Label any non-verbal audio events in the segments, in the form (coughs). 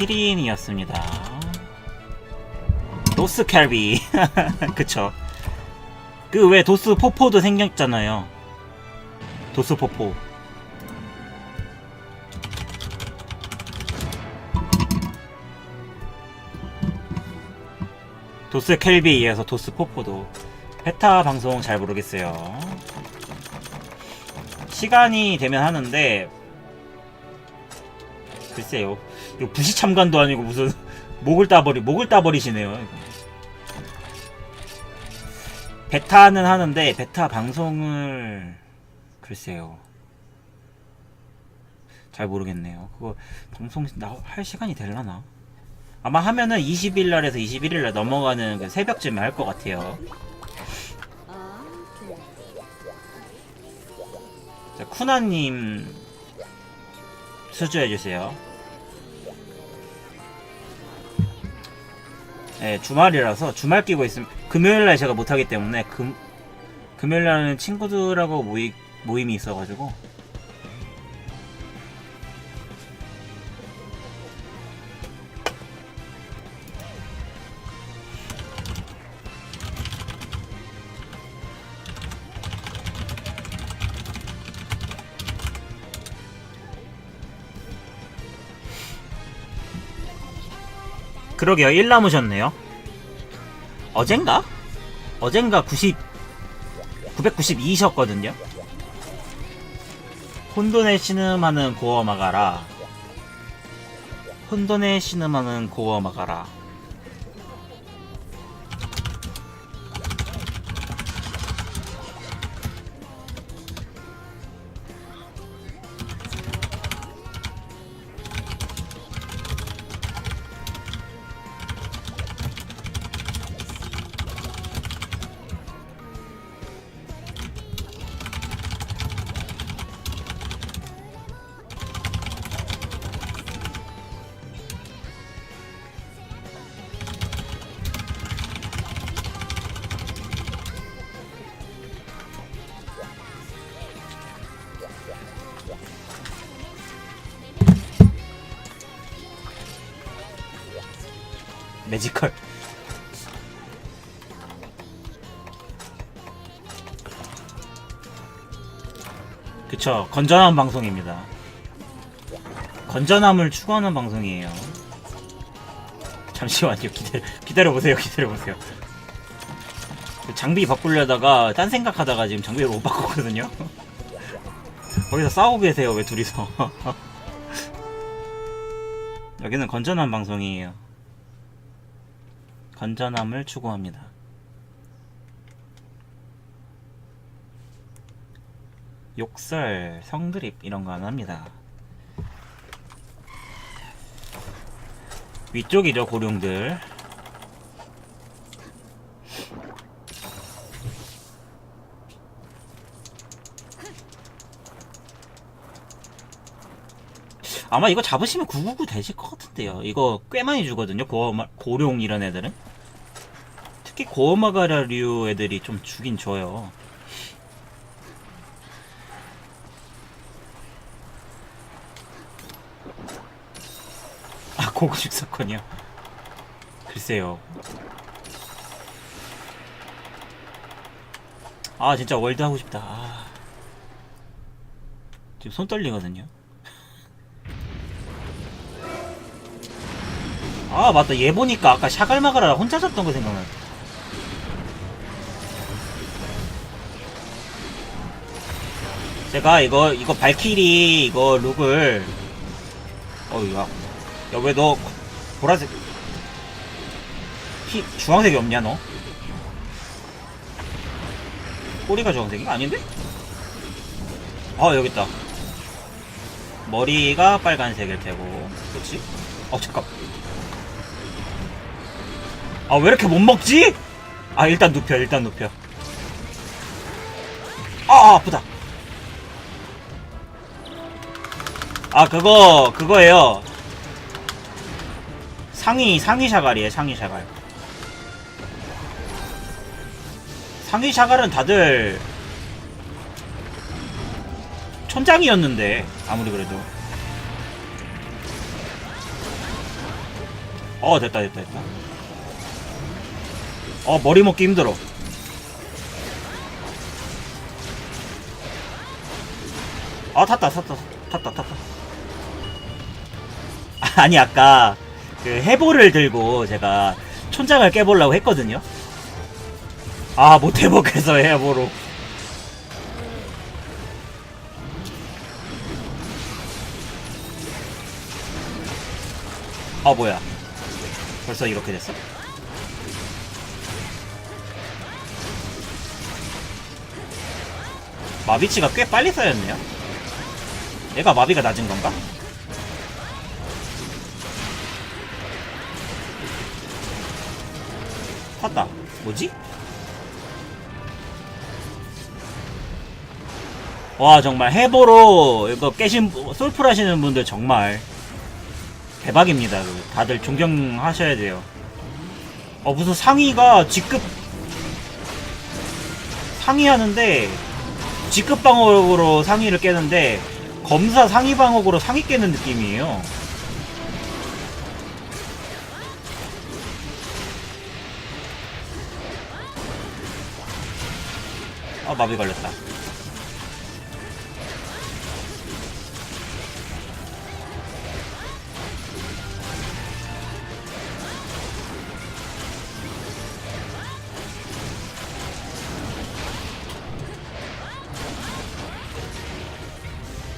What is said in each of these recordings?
키린이었습니다. 도스 캘비. (laughs) 그쵸. 그 왜 도스 포포도 생겼잖아요. 도스 포포. 도스 켈비에 이어서 도스 포포도 페타 방송 잘 모르겠어요. 시간이 되면 하는데 글쎄요. 부시 참관도 아니고 무슨 (laughs) 목을 따버리 목을 따버리시네요. 베타는 하는데 베타 방송을 글쎄요. 잘 모르겠네요. 그거 방송 나할 시간이 되려나? 아마 하면은 20일 날에서 21일 날 넘어가는 그 새벽쯤에 할 것 같아요. 자, 쿠나님 수주해 주세요. 네, 주말이라서 주말 끼고 있으면 금요일 날 제가 못 하기 때문에 금 금요일 날은 친구들하고 모이 모임이 있어가지고 그러게요. 1 남으셨네요. 어젠가? 어젠가 90 992셨거든요. 혼돈의 신음하는 고어 막아라. 혼돈의 신음하는 고어 막아라 매지컬. 그쵸. 건전한 방송입니다. 건전함을 추구하는 방송이에요. 잠시만요. 기다려, 기다려보세요. 기다려보세요. 그 장비 바꾸려다가 딴 생각하다가 지금 장비를 못 바꿨거든요. (laughs) 거기서 싸우고 계세요 왜 둘이서. (laughs) 여기는 건전한 방송이에요 건전함을 추구합니다. 욕설, 성드립 이런 거 안 합니다. 위쪽이죠 고룡들. 아마 이거 잡으시면 999 되실 것 같은데요. 이거 꽤 많이 주거든요. 고, 고룡 이런 애들은. 특히 고어마가라류 애들이 좀 주긴 줘요. 아, 고급식 사건이요? 글쎄요. 아, 진짜 월드 하고 싶다. 아. 지금 손 떨리거든요. 아, 맞다. 얘 보니까 아까 샤갈마가라 혼자 잡던 거 생각나. 제가 이거 이거 발키리 이거 룩을 어이야. 야왜 너 보라색 피 주황색이 없냐 너? 꼬리가 주황색이? 아닌데? 아 여기 있다. 머리가 빨간색일 테고. 그렇지? 어 잠깐. 아 왜 이렇게 못 먹지? 아 일단 눕혀 일단 눕혀. 아, 아 아프다 아 그거 그거예요. 상위 상위 샤갈이에요 상위 샤갈. 상위 샤갈은 다들 천장이었는데 아무리 그래도. 어 됐다 됐다 됐다. 어 머리 먹기 힘들어. 아 탔다 탔다 탔다 탔다 아니 아까 그 해보를 들고 제가 촌장을 깨보려고 했거든요 아 못 해보겠어 해보로 아 뭐야 벌써 이렇게 됐어? 마비치가 꽤 빨리 쌓였네요 얘가 마비가 낮은 건가? 탔다 뭐지? 와 정말 해보로 이거 깨신 분- 솔플 하시는 분들 정말 대박입니다. 그 다들 존경하셔야 돼요. 어 무슨 상위가 직급 상위 하는데 직급 방어력으로 상위를 깨는데 검사 상위 방어력으로 상위 깨는 느낌이에요. 아 마비 걸렸다.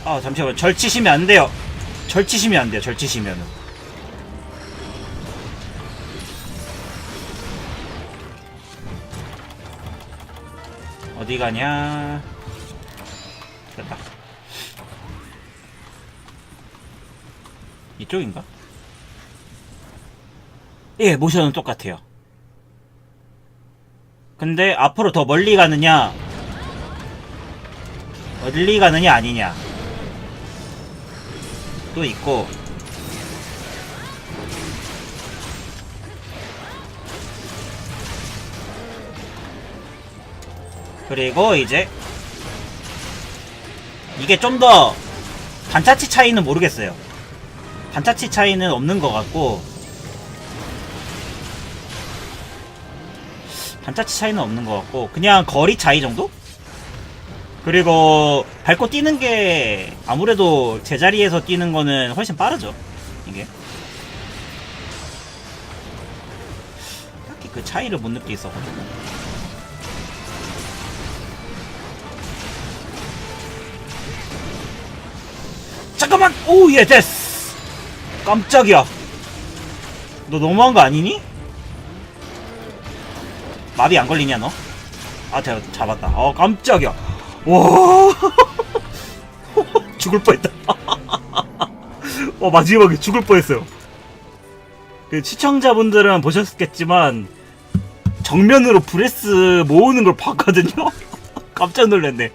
아 잠시만 절치시면 안 돼요. 절치시면 안 돼요. 절치시면은. 어디 가냐? 됐다. 이쪽인가? 예, 모션은 똑같아요. 근데 앞으로 더 멀리 가느냐, 멀리 가느냐 아니냐. 또 있고 그리고 이제 이게 좀더 단차치 차이는 모르겠어요 단차치 차이는 없는 것 같고 단차치 차이는 없는 것 같고 그냥 거리 차이 정도? 그리고 밟고 뛰는 게 아무래도 제자리에서 뛰는 거는 훨씬 빠르죠. 이게. 딱히 그 차이를 못 느끼겠어가지고. 잠깐만! 오, 예, 됐어! 깜짝이야. 너 너무한 거 아니니? 마비 안 걸리냐, 너? 아, 제가 잡았다. 어, 깜짝이야. 와 (laughs) 죽을 뻔했다 (laughs) 어 마지막에 죽을 뻔했어요 그 시청자분들은 보셨겠지만 정면으로 브레스 모으는 걸 봤거든요 (laughs) 깜짝 놀랐네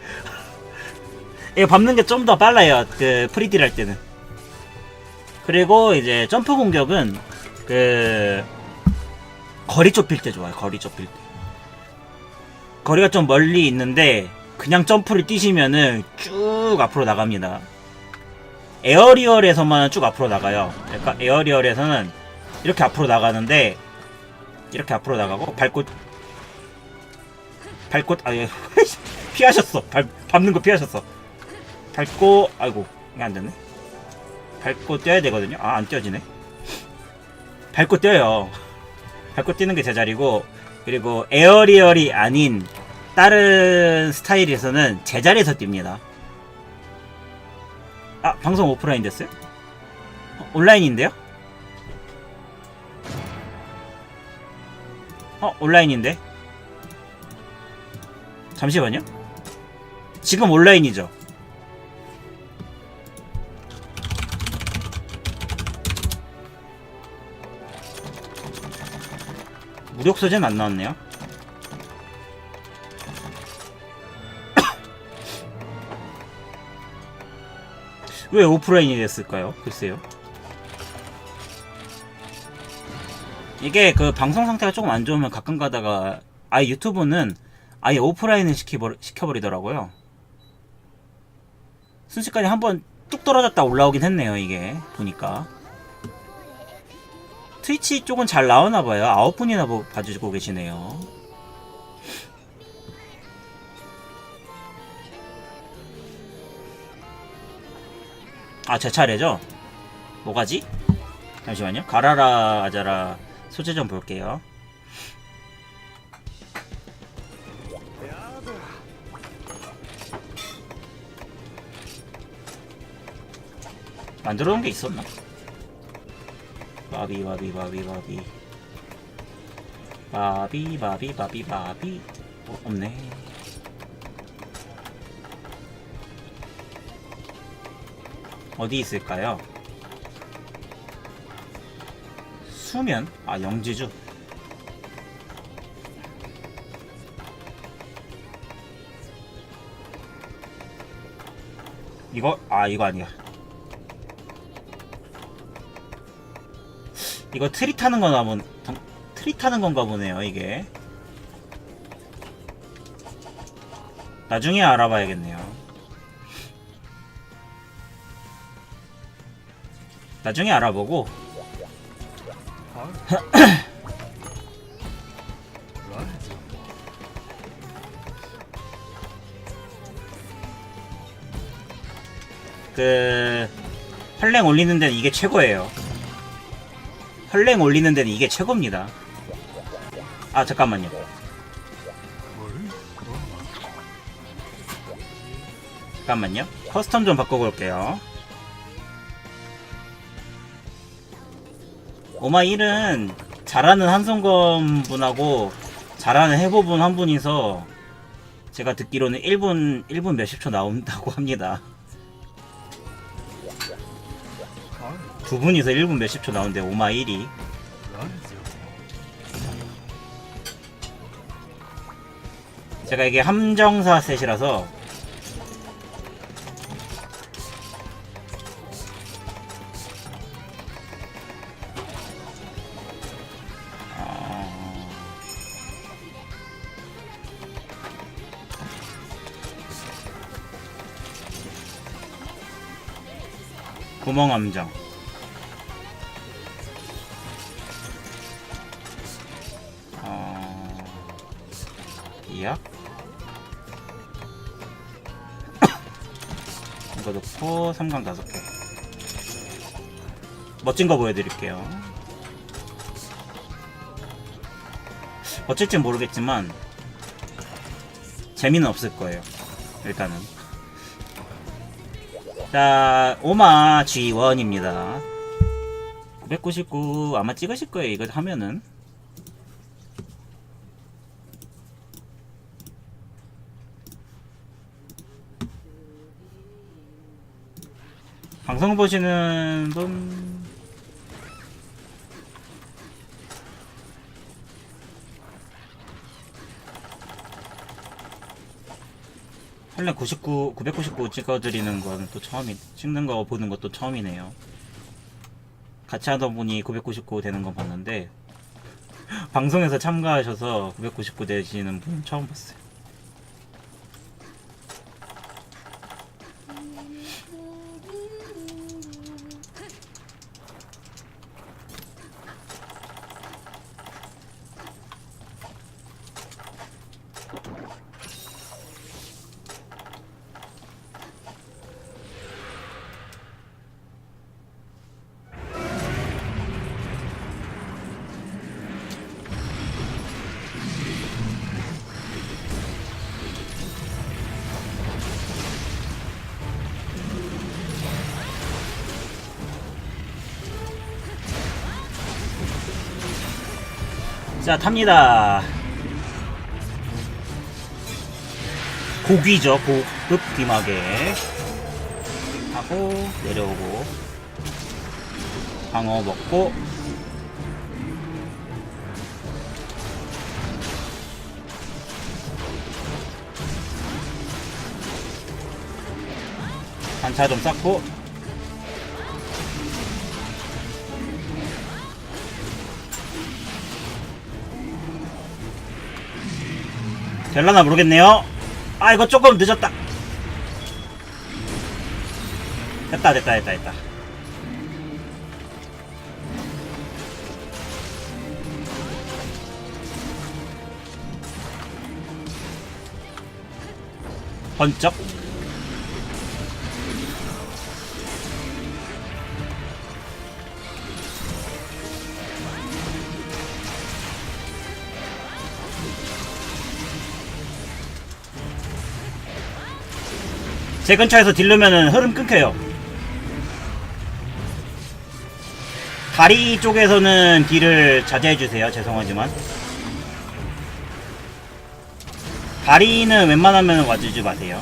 이거 밟는 게 좀 더 빨라요 그 프리딜 할 때는 그리고 이제 점프 공격은 그 거리 좁힐 때 좋아요 거리 좁힐 때 거리가 좀 멀리 있는데 그냥 점프를 뛰시면은 쭉 앞으로 나갑니다. 에어리얼에서만 쭉 앞으로 나가요. 그러니까 에어리얼에서는 이렇게 앞으로 나가는데 이렇게 앞으로 나가고 밟고 밟고 아예 (laughs) 피하셨어. 밟, 밟는 거 피하셨어. 밟고 아이고 이게 안 됐네. 밟고 뛰어야 되거든요. 아 안 뛰어지네. 밟고 뛰어요. 밟고 뛰는 게 제자리고 그리고 에어리얼이 아닌 다른 스타일에서는 제자리에서 뜁니다. 아, 방송 오프라인 됐어요? 어, 온라인인데요? 어, 온라인인데? 잠시만요. 지금 온라인이죠? 무력 소재는 안 나왔네요. (coughs) 왜 오프라인이 됐을까요? 글쎄요. 이게 그 방송 상태가 조금 안 좋으면 가끔 가다가 아예 유튜브는 아예 오프라인을 시키버, 시켜버리더라고요. 순식간에 한번 뚝 떨어졌다 올라오긴 했네요, 이게. 보니까. 트위치 쪽은 잘 나오나봐요. 아홉 분이나 보- 봐주고 계시네요. 아, 제 차례죠? 뭐가지? 잠시만요. 가라라 아자라 소재 좀 볼게요. 만들어 놓은 게 있었나? 바비 바비 바비 바비 바비 바비 바비 바비 어, 없네 어디 있을까요? 수면? 아 영지주 이거? 아 이거 아니야 이거 트리 타는 거나 본 당- 트리 타는 건가 보네요 이게. 나중에 알아봐야겠네요. 나중에 알아보고. (coughs) 그 헐랭 올리는 데는 이게 최고예요 헐랭 올리는 데는 이게 최고입니다. 아 잠깐만요. 잠깐만요. 커스텀 좀 바꿔볼게요. 오마1은 잘하는 한성검 분하고 잘하는 해보분 한 분이서 제가 듣기로는 1분 1분 몇십 초 나온다고 합니다 두 분이서 1분 몇십 초 나오는데 오마1이. 제가 이게 함정사 셋이라서 어, 구멍 함정 이약 (coughs) 이거 넣고 삼강 다섯 개. 멋진 거 보여드릴게요. 어쩔진 모르겠지만 재미는 없을 거예요 일단은. 자 오마 G1입니다. 999 아마 찍으실 거예요 이거 하면은 방송 보시는 분 원래 99, 999 찍어드리는 건 또 처음이, 찍는 거 보는 것도 처음이네요. 같이 하다 보니 999 되는 건 봤는데, (laughs) 방송에서 참가하셔서 999 되시는 분 처음 봤어요. 자, 탑니다. 고기죠, 고급 귀마개. 하고, 내려오고. 방어 먹고. 반차 좀 쌓고. 될라나 모르겠네요. 아 이거 조금 늦었다. 됐다 됐다 됐다 됐다. 번쩍. 제 근처에서 딜르면은 흐름 끊겨요. 다리 쪽에서는 딜을 자제해주세요. 죄송하지만. 다리는 웬만하면 와주지 마세요.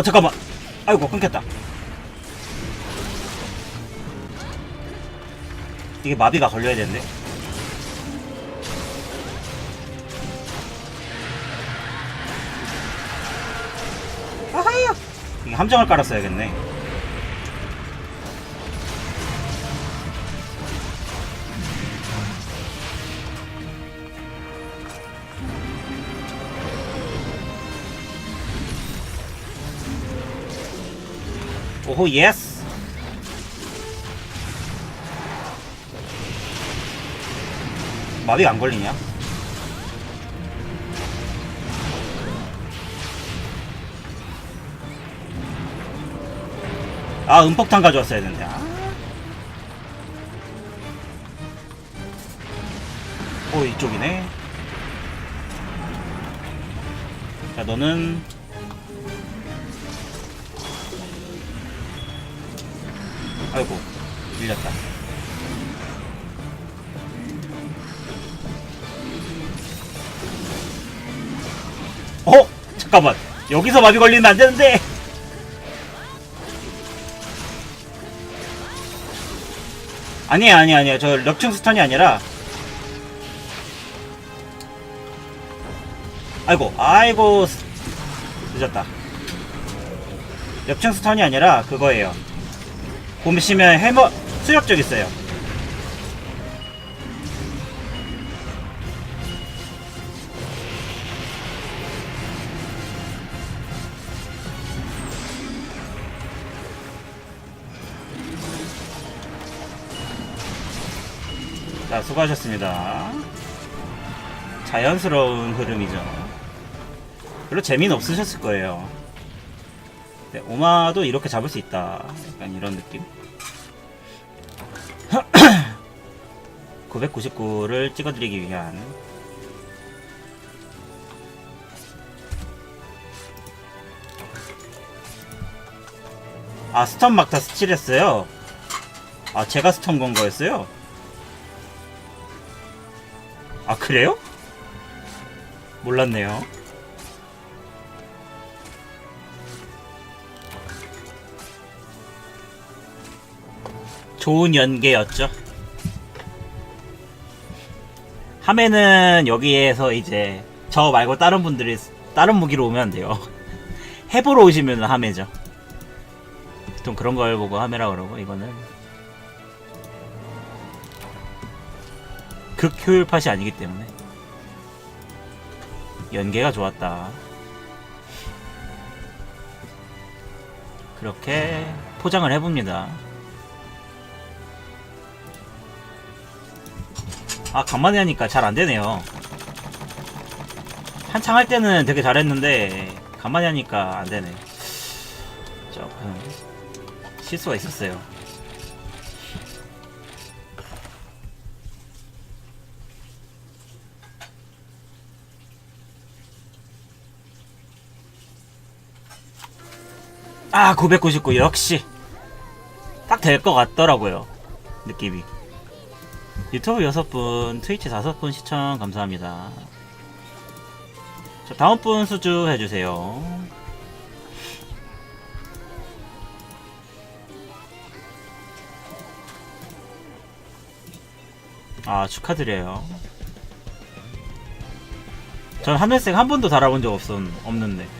어 잠깐만. 아이고 끊겼다. 이게 마비가 걸려야 되는데? 아하야 이게 함정을 깔았어야겠네 오호 예스 마비가 안 걸리냐? 아 음폭탄 가져왔어야 되는데 아. 오 이쪽이네 자 너는 아이고 밀렸다. 어? 잠깐만. 여기서 마비 걸리면 안 되는데. 아니야 아니야. 저 럭층 스턴이 아니라. 아이고 아이고. 스- 늦었다. 럭층 스턴이 아니라 그거예요 보시면 해머 수력적 있어요. 자, 수고하셨습니다. 자연스러운 흐름이죠. 별로 재미는 없으셨을 거예요. 네, 오마도 이렇게 잡을 수 있다. 약간 이런 느낌. (clears throat) 999를 찍어드리기 위한 아 스턴 막타 스틸했어요 아 제가 스턴 건 거였어요 아 그래요? 몰랐네요 좋은 연계였죠 함에는 여기에서 이제 저 말고 다른 분들이 다른 무기로 오면 돼요. (laughs) 해보러 오시면 함해죠. 보통 그런 걸 보고 함해라 그러고 이거는 극 효율 팟이 아니기 때문에 연계가 좋았다. 그렇게 포장을 해봅니다. 아 간만에 하니까 잘 안되네요. 한창 할 때는 되게 잘했는데 간만에 하니까 안되네. 조금 실수가 있었어요. 아 999 역시 딱 될 것 같더라고요 느낌이 유튜브 6분, 트위치 5분 시청 감사합니다. 자, 다음 분 수주 해주세요. 아, 축하드려요. 전 하늘색 한 번도 달아본 적 없었, 없는데.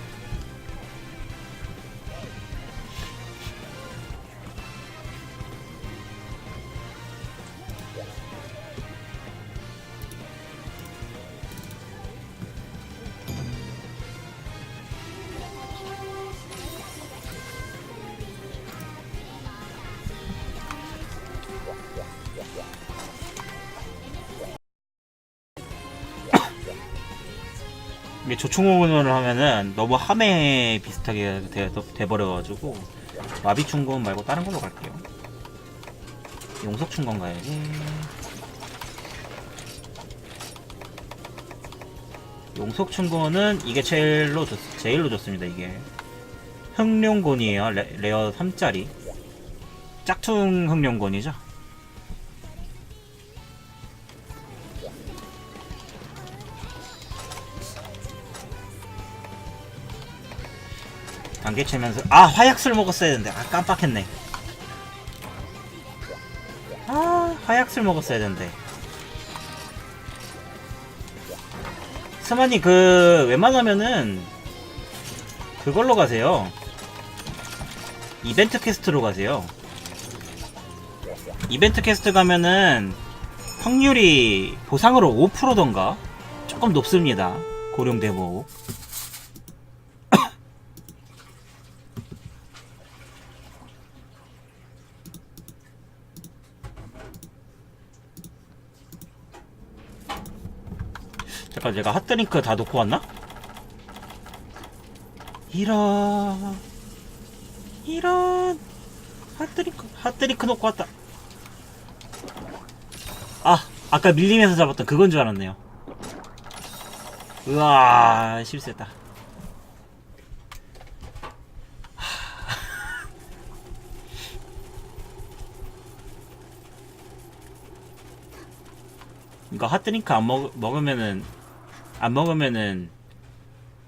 이게 조충원을 하면은 너무 함에 비슷하게 돼, 돼버려가지고 마비충건 말고 다른 걸로 갈게요. 용석충건 가야지 용석충건은 이게 제일로 좋, 제일로 좋습니다 이게. 흑룡곤이에요. 레, 레어 3짜리. 짝퉁 흑룡곤이죠 안개 치면서 아 화약술 먹었어야 했는데. 아 깜빡했네. 아 화약술 먹었어야 했는데. 스마니 그 웬만하면은 그걸로 가세요. 이벤트 퀘스트로 가세요. 이벤트 퀘스트 가면은 확률이 보상으로 5%던가? 조금 높습니다. 고령 대목 잠깐 제가 핫드링크 다 놓고 왔나? 이런. 이런. 핫드링크 핫드링크 놓고 왔다. 아 아까 밀림에서 잡았던 그건 줄 알았네요. 우와 실수했다. (laughs) 이거 핫드링크 안 먹, 먹으면은 안 먹으면은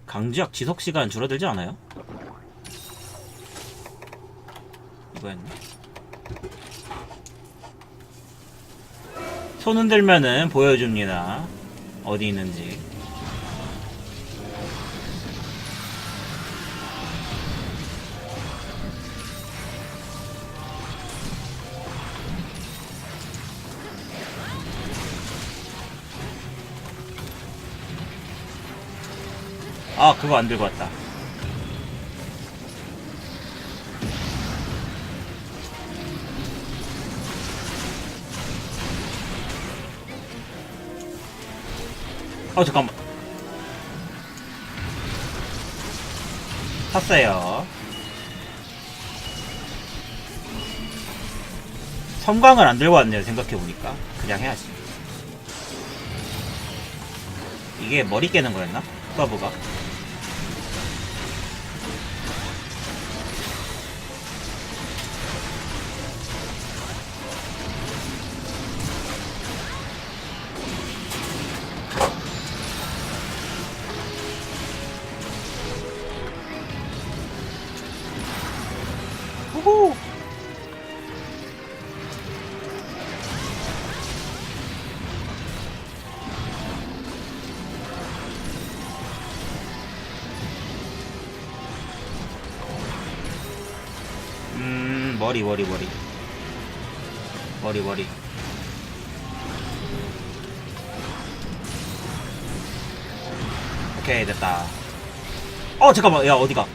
강주약 지속 시간 줄어들지 않아요? 이거였나? 손 흔들면은 보여줍니다. 어디 있는지. 아, 그거 안 들고 왔다. 어, 잠깐만. 샀어요. 섬광을 안 들고 왔네요, 생각해보니까. 그냥 해야지. 이게 머리 깨는 거였나? 서브가? 머리, 머리, 머리. 머리, 머리. 오케이, 됐다. 어, 잠깐만. 야, 어디가?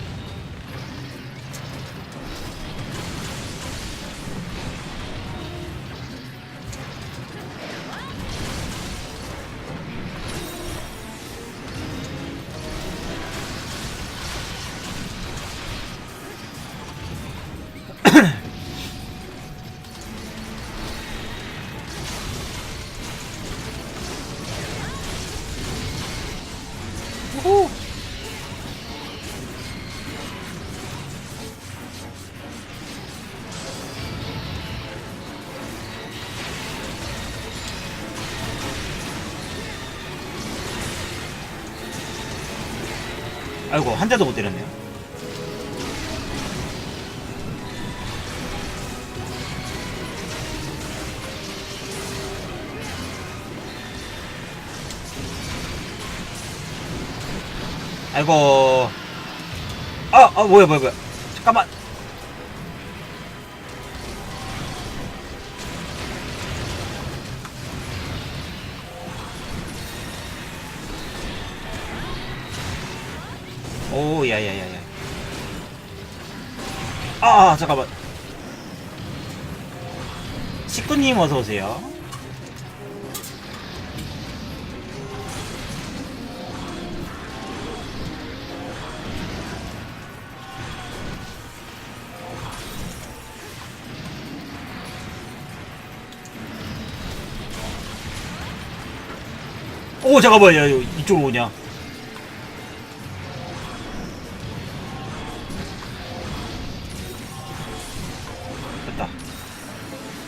한 대도 못 때렸네요. 아이고. 아, 아 뭐야 뭐야 뭐야. 잠깐만 오, 야야야야. 아, 아, 잠깐만. 식구님 어서 오세요. 오 잠깐만 야 이쪽으로 오냐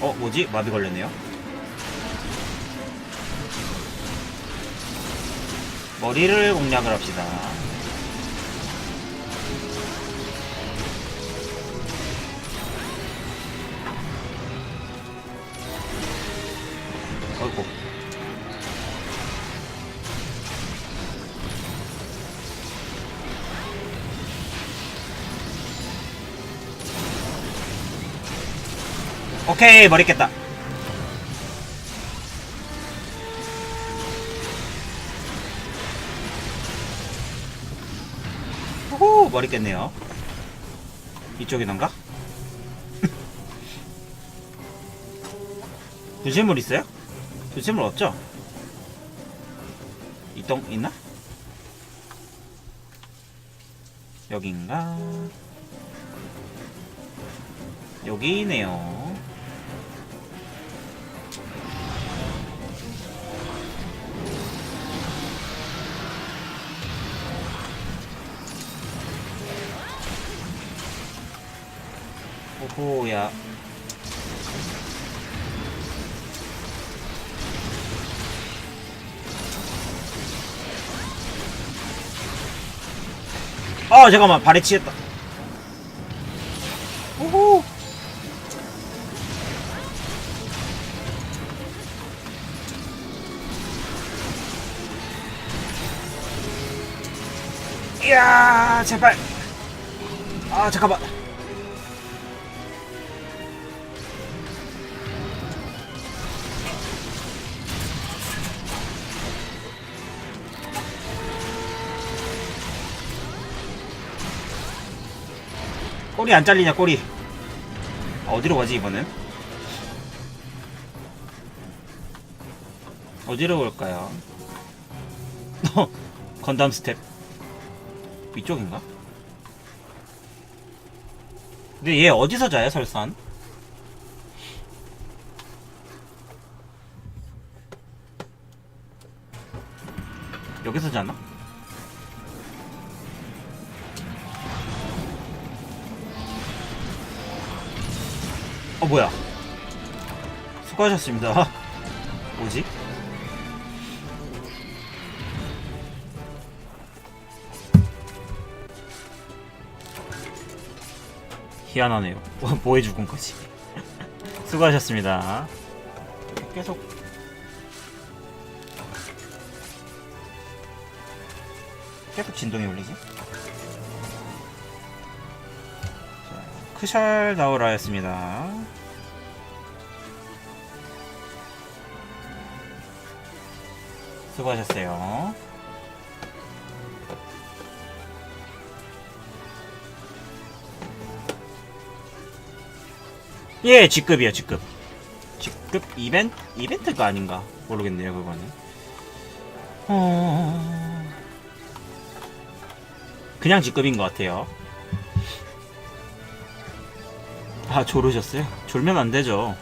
어 뭐지? 마비 걸렸네요. 머리를 공략을 합시다. 어이구 오케이 머리 깼다 오 머리 깼네요 이쪽이던가? (laughs) 분실물 있어요? 분실물 없죠? 이동 있나? 여긴가? 여기네요. 호야. 아 잠깐만 발에 치였다. 오호. 이야 제발. 아 잠깐만. 꼬리 안 잘리냐 꼬리? 아, 어디로 가지 이번엔? 어디로 올까요? 어, (laughs) 건담 스텝. 위쪽인가? 근데 얘 어디서 자요 설산? 여기서 자나? 어 뭐야? 수고하셨습니다. (laughs) 뭐지? 희한하네요. (laughs) 뭐, 뭐해 죽은 거지? (laughs) 수고하셨습니다. 계속. 계속 진동이 울리지? 크샬 나오라였습니다 수고하셨어요. 예, G급이요, G급. G급 이벤트? 이벤트가 아닌가? 모르겠네요, 그거는. 어... 그냥 G급인 것 같아요. 아, 졸으셨어요? 졸면 안 되죠.